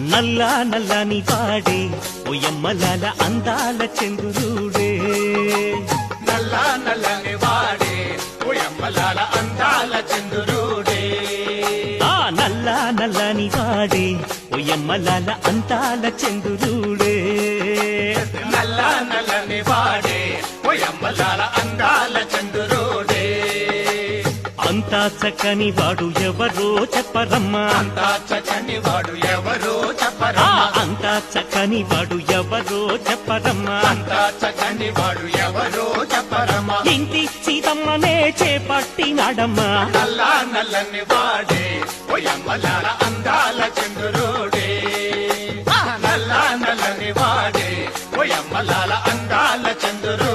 నల్ల నల్లని వాడే ఒయమ్మలాల అందాల చంద్రుడే. నల్ల నల్లని వాడే ఓయమ్మలాల అందాల చంద్రుడే. ఆ నల్ల నల్లని వాడే ఒయమ్మలాల అందాల చంద్రుడే. నల్ల నల్లని వాడే ఓయమ్మలాల అందాల చంద్రుడే. అంతా చక్కని వాడు ఎవరో చెప్పరమ్మా. అంతా చక్కని వాడు అంతా చక్కని వాడు ఎవరో చెప్పరమ్మా. అంతా చక్కని వాడు ఎవరో చెప్పరమ్మా. ఇంటి సీతమ్మనే చేపట్టినాడమ్మా. నల్లా నల్లని వాడే ఒయమ్మలాల అందాల చంద్రుడే నల్లా నల్లని వాడే ఒయమ్మలాల అందాల చంద్రుడు